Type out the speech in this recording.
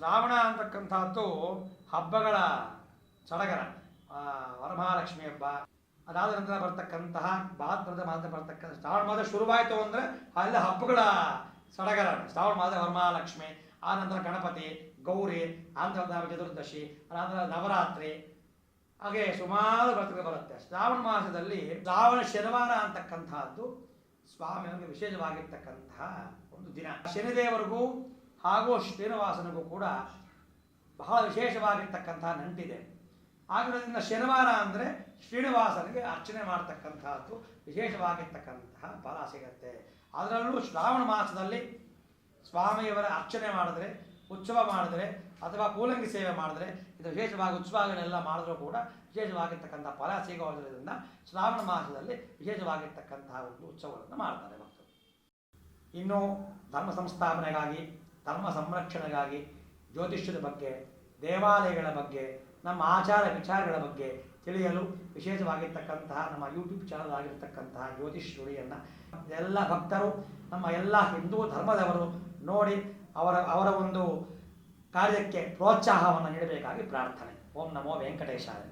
ಶ್ರಾವಣ ಅಂತಕ್ಕಂಥದ್ದು ಹಬ್ಬಗಳ ಸಡಗರ ವರಮಹಾಲಕ್ಷ್ಮಿ ಹಬ್ಬ. ಅದಾದ ನಂತರ ಬರ್ತಕ್ಕಂತಹ ಭಾದ್ರದ ಮಾಸ ಬರ್ತಕ್ಕಂಥ ಶ್ರಾವಣ ಮಾಸ ಶುರುವಾಯಿತು ಅಂದರೆ ಅಲ್ಲ ಹಬ್ಬಗಳ ಸಡಗರ ಶ್ರಾವಣ ಮಾಸ ವರಮಹಾಲಕ್ಷ್ಮಿ, ಆ ನಂತರ ಗಣಪತಿ, ಗೌರಿ ಆನಂತರ ಚತುರ್ದಶಿ ಆನಂತರ ನವರಾತ್ರಿ. ಹಾಗೆ ಸುಮಾರು ವ್ರತಗಳು ಬರುತ್ತೆ. ಶ್ರಾವಣ ಮಾಸದಲ್ಲಿ ಶ್ರಾವಣ ಶನಿವಾರ ಅಂತಕ್ಕಂತಹದ್ದು ಸ್ವಾಮಿಯವರಿಗೆ ವಿಶೇಷವಾಗಿರ್ತಕ್ಕಂತಹ ಒಂದು ದಿನ. ಶನಿದೇವರಿಗೂ ಹಾಗೂ ಶ್ರೀನಿವಾಸನಿಗೂ ಕೂಡ ಬಹಳ ವಿಶೇಷವಾಗಿರ್ತಕ್ಕಂಥ ನಂಟಿದೆ ಆಗಿರೋದ್ರಿಂದ ಶನಿವಾರ ಅಂದರೆ ಶ್ರೀನಿವಾಸನಿಗೆ ಅರ್ಚನೆ ಮಾಡ್ತಕ್ಕಂಥದ್ದು ವಿಶೇಷವಾಗಿರ್ತಕ್ಕಂತಹ ಫಲ ಸಿಗತ್ತೆ. ಅದರಲ್ಲೂ ಶ್ರಾವಣ ಮಾಸದಲ್ಲಿ ಸ್ವಾಮಿಯವರ ಅರ್ಚನೆ ಮಾಡಿದ್ರೆ, ಉತ್ಸವ ಮಾಡಿದ್ರೆ ಅಥವಾ ಕೂಲಂಗಿ ಸೇವೆ ಮಾಡಿದ್ರೆ ಇದು ವಿಶೇಷವಾಗಿ ಉತ್ಸವಗಳೆಲ್ಲ ಮಾಡಿದ್ರೂ ಕೂಡ ವಿಶೇಷವಾಗಿರ್ತಕ್ಕಂಥ ಫಲ ಸಿಗೋದ್ರಿಂದ ಶ್ರಾವಣ ಮಾಸದಲ್ಲಿ ವಿಶೇಷವಾಗಿರ್ತಕ್ಕಂತಹ ಒಂದು ಉತ್ಸವಗಳನ್ನು ಮಾಡ್ತಾರೆ ಭಕ್ತರು. ಇನ್ನು ಧರ್ಮ ಸಂಸ್ಥಾಪನೆಗಾಗಿ ಧರ್ಮ ಸಂರಕ್ಷಣೆಗಾಗಿ ಜ್ಯೋತಿಷ್ಯದ ಬಗ್ಗೆ, ದೇವಾಲಯಗಳ ಬಗ್ಗೆ, ನಮ್ಮ ಆಚಾರ ವಿಚಾರಗಳ ಬಗ್ಗೆ ತಿಳಿಯಲು ವಿಶೇಷವಾಗಿರ್ತಕ್ಕಂತಹ ನಮ್ಮ ಯೂಟ್ಯೂಬ್ ಚಾನಲ್ ಆಗಿರ್ತಕ್ಕಂತಹ ಜ್ಯೋತಿಷ್ ನುಡಿಯನ್ನು ಎಲ್ಲ ಭಕ್ತರು, ನಮ್ಮ ಎಲ್ಲ ಹಿಂದೂ ಧರ್ಮದವರು ನೋಡಿ ಅವರ ಅವರ ಒಂದು ಕಾರ್ಯಕ್ಕೆ ಪ್ರೋತ್ಸಾಹವನ್ನು ನೀಡಬೇಕಾಗಿ ಪ್ರಾರ್ಥನೆ. ಓಂ ನಮೋ ವೆಂಕಟೇಶಾಯ.